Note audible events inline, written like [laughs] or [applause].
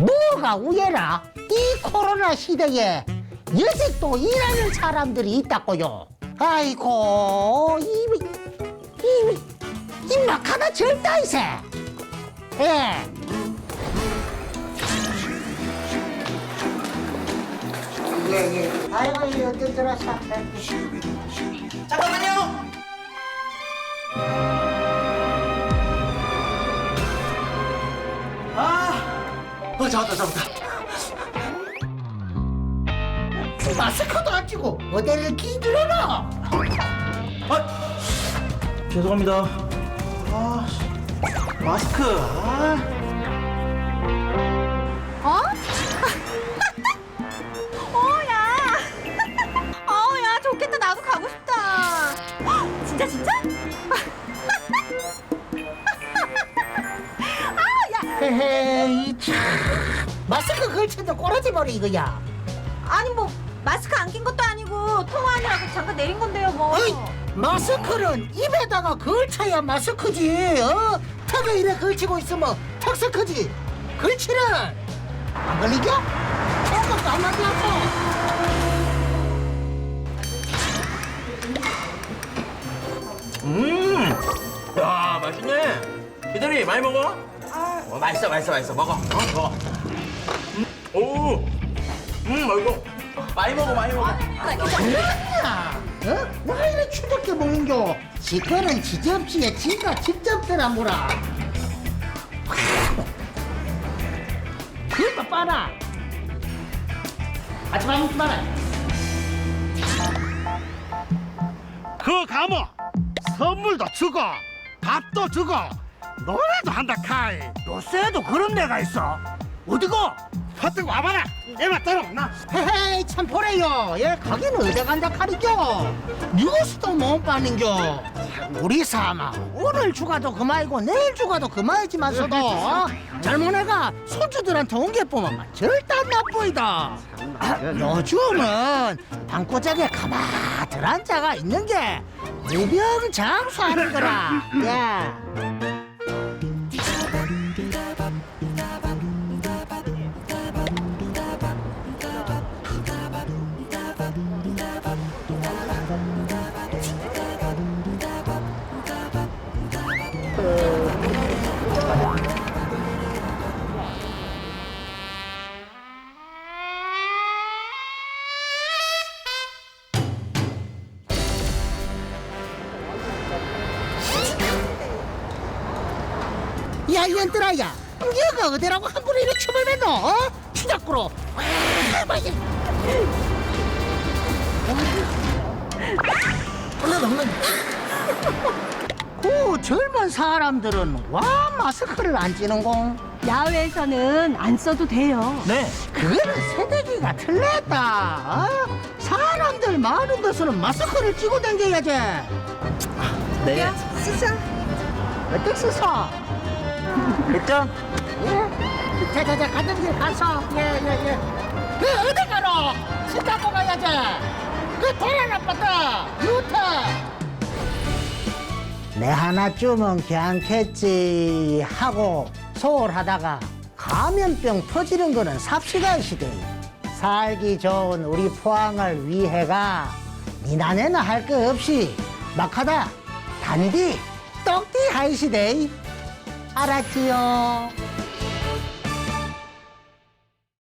뭐가 우예라? 이 코로나 시대에 여직도 일하는 사람들이 있다고요. 아이고, 이, 이, 이 막하다 절다이세. 예. 예, 예. 아이고, 이 어디 들어서. 잠깐만요. 잡았다 잡았다. 마스크도 안 끼고 어디를 끼들어라. 아, 죄송합니다. 아, 마스크. 아, 어? [laughs] 어, 야. [laughs] 어, 야, 좋겠다. 나도 가고 싶다. 헉, [gasps] 진짜, 진짜? [laughs] 아, 야. 헤헤이 참 마스크 걸친다 꼬라지 머리 이거야 아니, 뭐, 마스크 안 낀 것도 아니고, 통화하느라고 잠깐 내린 건데요, 뭐. 어이 마스크는 입에다가 걸쳐야 마스크지 어? 턱에 이래 걸치고 있으면 턱스크지 걸치는 안 걸리겨? 조금도 안 맞고 음, 야 맛있네. 기다리 많이 먹어. 어, 맛있어 맛있어 맛있어 먹어. 어, 먹어. 많이 먹어 많이 먹어. 뭐야. 어? 왜 이래 추적게 먹는겨. 지거는 지접시에 지가 직접 들어무라. 그거 봐라 아줌마 먹지 마라. 그 가면 선물도 주고 밥도 주고 노래도 한다 카이. 요새도 그런 데가 있어. 어디고 퍼뜩 와봐라. 얘마 따라오나? 헤헤이 참 보래요. 예 가기는 어디 간다 카리겨 뉴스도 못 봤는겨. 우리 사마 오늘 주가도 그만이고 내일 주가도 그만이지만서도 어? 젊은 애가 손주들한테 옮겨보면 절대 나쁘이다. 아, 요즘은 방고짝에 가마들 앉아가 있는 게 무병 장수 하는 거라 예. 야, 이언들아야, 얘가 어디라고 함부로 이렇게 춤을 매노? 어? 추잡구로. 와, 막 올라가. 그 젊은 사람들은 와 마스크를 안 찌는 공? 야외에서는 안 써도 돼요. 네. 그거는 세대기가 틀렸다. 어? 사람들 많은 데서는 마스크를 찌고 다녀야지. 네. 쓰자. 어떻게 쓰서? 됐죠? 예? 자자자 길 가서 예예 예. 그 어디 가노? 집 갖고 가야지. 그 돌아나빠다 유타. 내 하나쯤은 괜찮겠지 하고 소홀하다가 감염병 터지는 거는 삽시간 시대. 살기 좋은 우리 포항을 위해가 니나네나 할 거 없이 막하다 단디 떡띠 하이 시대. 알았지요?